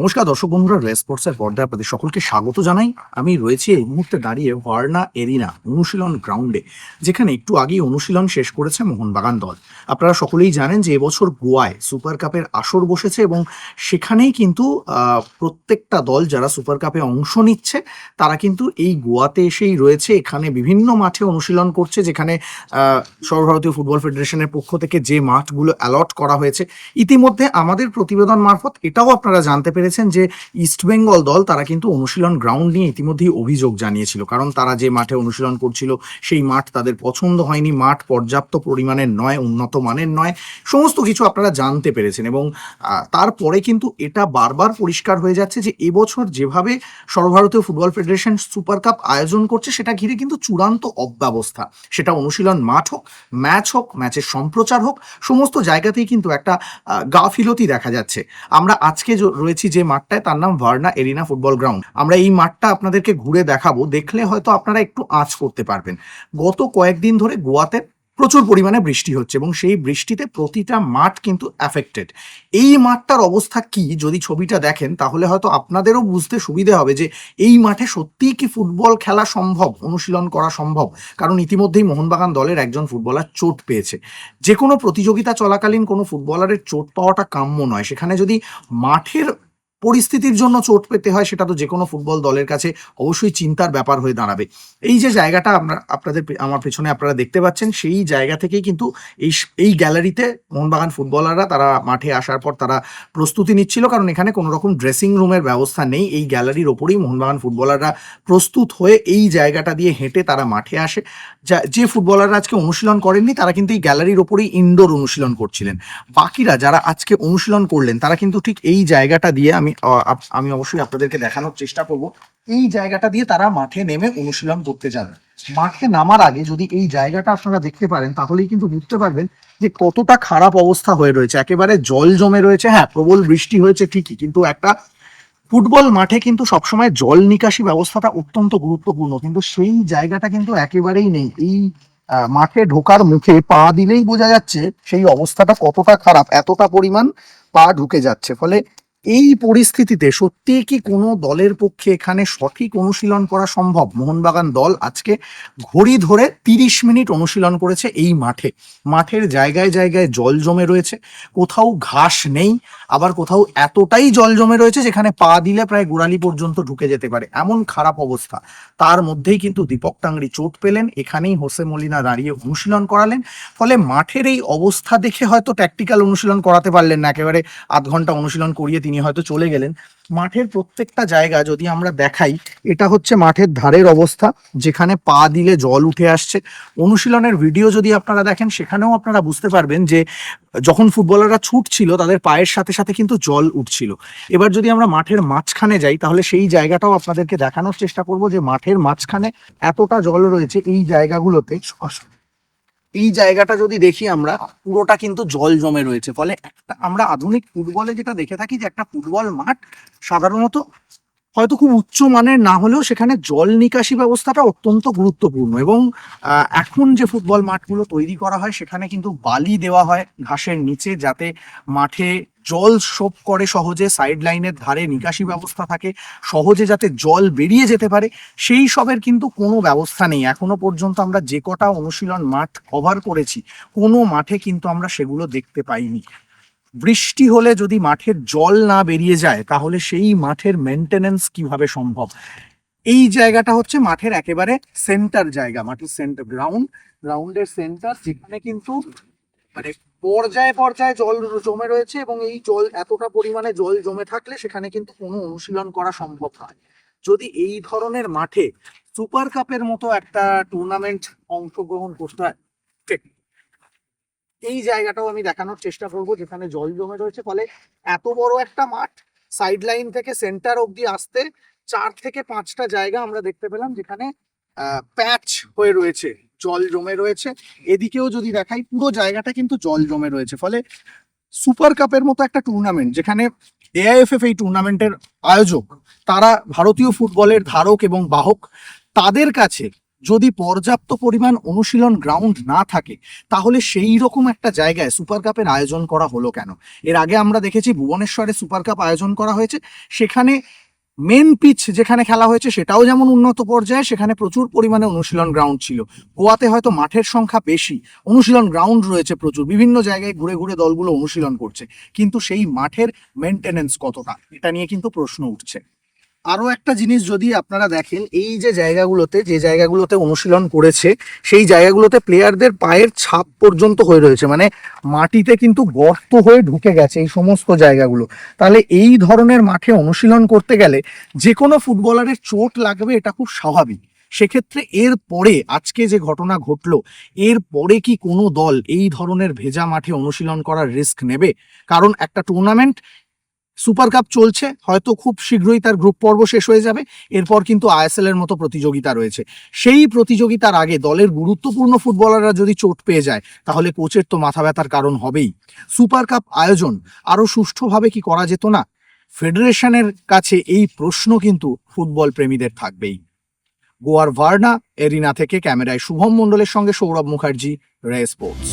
নমস্কার দর্শক বন্ধুরা রে স্পোর্টসের পর্দায় আপনাদের সকলকে স্বাগত জানাই। আমি রয়েছি এই মুহূর্তে দাঁড়িয়ে ভার্না এরিনা অনুশীলন গ্রাউন্ডে, যেখানে একটু আগেই অনুশীলন শেষ করেছে মোহনবাগান দল। আপনারা সকলেই জানেন যে এবছর গোয়ায় সুপার কাপের আসর বসেছে এবং সেখানেই কিন্তু প্রত্যেকটা দল যারা সুপার কাপে অংশ নিচ্ছে, তারা কিন্তু এই গোয়াতে এসেই রয়েছে। এখানে বিভিন্ন মাঠে অনুশীলন করছে, যেখানে সর্বভারতীয় ফুটবল ফেডারেশনের পক্ষ থেকে যে মাঠগুলো অ্যালট করা হয়েছে, ইতিমধ্যে আমাদের প্রতিবেদন মারফত এটাও আপনারা জানতে পেরেছেন। যে ইস্টবেঙ্গল দল তারা কিন্তু অনুশীলন গ্রাউন্ড নিয়ে ইতিমধ্যেই অভিযোগ জানিয়েছিল। কারণ তারা যে মাঠে অনুশীলন করছিল, সেই মাঠ তাদের পছন্দ হয়নি। মাঠ পর্যাপ্ত পরিমাণের নয়, উন্নত মানের নয়, সমস্ত কিছু আপনারা জানতে পেরেছেন এবং তারপরে কিন্তু এটা বারবার পরিষ্কার হয়ে যাচ্ছে যে এবছর যেভাবে সর্বভারতীয় ফুটবল ফেডারেশন সুপার কাপ আয়োজন করছে, সেটা ঘিরে কিন্তু চূড়ান্ত অব্যবস্থা। সেটা অনুশীলন মাঠ হোক, ম্যাচ হোক, ম্যাচের সম্প্রচার হোক, সমস্ত জায়গাতেই কিন্তু একটা গাফিলতি দেখা যাচ্ছে। আমরা আজকে রয়েছি যে মাঠটায় তার নাম ভার্না এরিনা ফুটবল গ্রাউন্ড। আমরা এই মাঠটা আপনাদেরকে ঘুরে দেখাবো, দেখলে হয়তো আপনারা একটু আঁচ করতে পারবেন। গত কয়েকদিন ধরে গোয়াতে প্রচুর পরিমাণে বৃষ্টি হচ্ছে এবং সেই বৃষ্টিতে প্রতিটা মাঠ কিন্তু অ্যাফেক্টেড এই মাঠটার অবস্থা কি? যদি ছবিটা দেখেন, তাহলে হয়তো আপনাদেরও বুঝতে সুবিধে হবে যে এই মাঠে সত্যিই কি ফুটবল খেলা সম্ভব, অনুশীলন করা সম্ভব? কারণ ইতিমধ্যেই মোহনবাগান দলের একজন ফুটবলার চোট পেয়েছে। যে কোনো প্রতিযোগিতা চলাকালীন কোনো ফুটবলারের চোট পাওয়াটা কাম্য নয়। সেখানে যদি মাঠের পরিস্থিতির জন্য চোট পেতে হয়, সেটা তো যে কোনো ফুটবল দলের কাছে অবশ্যই চিন্তার ব্যাপার হয়ে দাঁড়াবে। এই যে জায়গাটা আমরা, আপনাদের আমার পেছনে আপনারা দেখতে পাচ্ছেন, সেই জায়গা থেকেই কিন্তু এই এই গ্যালারিতে মোহনবাগান ফুটবলাররা তারা মাঠে আসার পর তারা প্রস্তুতি নিচ্ছিল, কারণ এখানে কোনো রকম ড্রেসিং রুমের ব্যবস্থা নেই। এই গ্যালারির ওপরেই মোহনবাগান ফুটবলাররা প্রস্তুত হয়ে এই জায়গাটা দিয়ে হেঁটে তারা মাঠে আসে। যা, যে ফুটবলাররা আজকে অনুশীলন করেননি, তারা কিন্তু এই গ্যালারির ওপরেই ইনডোর অনুশীলন করছিলেন। বাকিরা যারা আজকে অনুশীলন করলেন, তারা কিন্তু ঠিক এই জায়গাটা দিয়ে আমি আপ- আমি অবশ্যই আপনাদেরকে দেখানোর চেষ্টা করব। এই জায়গাটা দিয়ে তারা মাঠে নেমে অনুশীলন করতে যান মাঠে নামার আগে যদি এই জায়গাটা আপনারা দেখতে পারেন, তাহলেই কিন্তু বুঝতে পারবেন যে কতটা খারাপ অবস্থা হয়ে রয়েছে। একেবারে জল জমে রয়েছে হ্যাঁ প্রবল বৃষ্টি হয়েছে ঠিকই, কিন্তু একটা ফুটবল মাঠে কিন্তু সবসময় জল নিকাশি ব্যবস্থাটা অত্যন্ত গুরুত্বপূর্ণ, কিন্তু সেই জায়গাটা কিন্তু একেবারেই নেই। এই মাঠে ঢোকার মুখে পা দিলেই বোঝা যাচ্ছে সেই অবস্থাটা কতটা খারাপ, এতটা পরিমাণ পা ঢুকে যাচ্ছে। ফলে এই পরিস্থিতিতে সত্যি কি কোনো দলের পক্ষে এখানে সঠিক অনুশীলন করা সম্ভব? মোহনবাগান দল আজকে ঘড়ি ধরে তিরিশ মিনিট অনুশীলন করেছে এই মাঠে। মাঠের জায়গায় জায়গায় জল জমে রয়েছে, কোথাও ঘাস নেই, আবার কোথাও এতটাই জল জমে রয়েছে যেখানে পা দিলে প্রায় গোড়ালি পর্যন্ত ঢুকে যেতে পারে। এমন খারাপ অবস্থা। তার মধ্যেই কিন্তু দীপক টাংরি চোট পেলেন, এখানেই হোসে মলিনা দাঁড়িয়ে অনুশীলন করালেন। ফলে মাঠের এই অবস্থা দেখে হয়তো ট্যাকটিক্যাল অনুশীলন করাতে পারলেন না, একেবারে আধ ঘণ্টা অনুশীলন করিয়ে তিনি হয়তো চলে গেলেন। মাঠের প্রত্যেকটা জায়গা যদি আমরা দেখাই, এটা হচ্ছে মাঠের ধারের অবস্থা, যেখানে পা দিলে জল উঠে আসছে। অনুশীলনের ভিডিও যদি আপনারা দেখেন, সেখানেও আপনারা বুঝতে পারবেন যে, যখন ফুটবলাররা ছুটছিল, তাদের পায়ের সাথে সাথে কিন্তু জল উঠছিল। এবার যদি আমরা মাঠের মাঝখানে যাই, তাহলে সেই জায়গাটাও আপনাদেরকে দেখানোর চেষ্টা করব যে মাঠের মাঝখানে এতটা জল রয়েছে এই জায়গাগুলোতে। এই জায়গাটা যদি দেখি আমরা, পুরোটা কিন্তু জল জমে রয়েছে। ফলে একটা আমরা আধুনিক ফুটবলে যেটা দেখে থাকি যে একটা ফুটবল মাঠ সাধারণত হয়তো খুব উচ্চ মানের না হলেও সেখানে জল নিকাশি ব্যবস্থাটা অত্যন্ত গুরুত্বপূর্ণ এবং এখন যে ফুটবল মাঠগুলো তৈরি করা হয় সেখানে কিন্তু বালি দেওয়া হয় ঘাসের নিচে যাতে মাঠে জল সোপ করে সহজে সাইড লাইনের ধারে নিকাশি ব্যবস্থা থাকে, সহজে যাতে জল বেরিয়ে যেতে পারে, সেই সবের কিন্তু কোনো ব্যবস্থা নেই। এখনও পর্যন্ত আমরা যে কটা অনুশীলন মাঠ কভার করেছি, কোনো মাঠে কিন্তু আমরা সেগুলো দেখতে পাইনি। বৃষ্টি হলে যদি মাঠের জল না বেরিয়ে যায়, তাহলে সেই মাঠের মেনটেনেন্স কীভাবে সম্ভব? এই জায়গাটা হচ্ছে মাঠের একেবারে সেন্টার জায়গা, মাঠের সেন্টার গ্রাউন্ড গ্রাউন্ডের সেন্টার যেখানে কিন্তু মানে পর্যায়ে পর্যায়ে জল জমে রয়েছে এবং এই জল এতটা পরিমাণে জল জমে থাকলে সেখানে কিন্তু কোনো অনুশীলন করা সম্ভব নয় যদি এই ধরনের মাঠে সুপার কাপের মতো একটা টুর্নামেন্ট অংশগ্রহণ করতে হয়। এই জায়গাটাও আমি দেখানোর চেষ্টা করব যেখানে জল জমে রয়েছে ফলে এত বড় একটা মাঠ সাইড লাইন থেকে সেন্টার অবধি আসতে চার থেকে পাঁচটা জায়গা আমরা দেখতে পেলাম যেখানে প্যাচ হয়ে রয়েছে জল জমে রয়েছে। এদিকেও যদি দেখাই, পুরো জায়গাটা কিন্তু জল জমে রয়েছে। ফলে সুপার কাপের মতো একটা টুর্নামেন্ট যেখানে এআইএফএফ এই টুর্নামেন্টের আয়োজক, তারা ভারতীয় ফুটবলের ধারক এবং বাহক, তাদের কাছে যদি পর্যাপ্ত পরিমাণ অনুশীলন গ্রাউন্ড না থাকে, তাহলে সেই রকম একটা জায়গায় সুপার কাপের আয়োজন করা হলো কেন? এর আগে আমরা দেখেছি ভুবনেশ্বরে সুপার কাপ আয়োজন করা হয়েছে। সেখানে মেন পিচ যেখানে খেলা হয়েছে সেটাও যেমন উন্নত পর্যায়ে, সেখানে প্রচুর পরিমাণে অনুশীলন গ্রাউন্ড ছিল। গোয়াতে হয়তো মাঠের সংখ্যা বেশি, অনুশীলন গ্রাউন্ড রয়েছে প্রচুর, বিভিন্ন জায়গায় ঘুরে ঘুরে দলগুলো অনুশীলন করছে, কিন্তু সেই মাঠের মেনটেনেন্স কতটা, এটা নিয়ে কিন্তু প্রশ্ন উঠছে। আরও একটা জিনিস যদি আপনারা দেখেন, এই যে জায়গাগুলোতে যে জায়গাগুলোতে অনুশীলন করেছে, সেই জায়গাগুলোতে প্লেয়ারদের পায়ের ছাপ পর্যন্ত হয়ে রয়েছে। মানে মাটিতে কিন্তু গর্ত হয়ে ঢুকে গেছে এই সমস্ত জায়গাগুলো। তাহলে এই ধরনের মাঠে অনুশীলন করতে গেলে যে কোনো ফুটবলারের চোট লাগবে, এটা খুব স্বাভাবিক। সেক্ষেত্রে এর পরে আজকে যে ঘটনা ঘটলো, এর পরে কি কোনো দল এই ধরনের ভেজা মাঠে অনুশীলন করার রিস্ক নেবে? কারণ একটা টুর্নামেন্ট সুপার কাপ চলছে, হয়তো খুব শীঘ্রই তার গ্রুপ পর্ব শেষ হয়ে যাবে। এরপর কিন্তু আইএসএল এর মতো প্রতিযোগিতা রয়েছে। সেই প্রতিযোগিতার আগে দলের গুরুত্বপূর্ণ ফুটবলাররা যদি চোট পেয়ে যায়, তাহলে কোচের তো মাথা ব্যথার কারণ হবেই। সুপার কাপ আয়োজন আরও সুষ্ঠুভাবে কি করা যেত না? ফেডারেশনের কাছে এই প্রশ্ন কিন্তু ফুটবল প্রেমীদের থাকবেই। গোয়ার ভার্না, এরিনা থেকে ক্যামেরায় শুভম মণ্ডলের সঙ্গে সৌরভ মুখার্জি রে স্পোর্টস।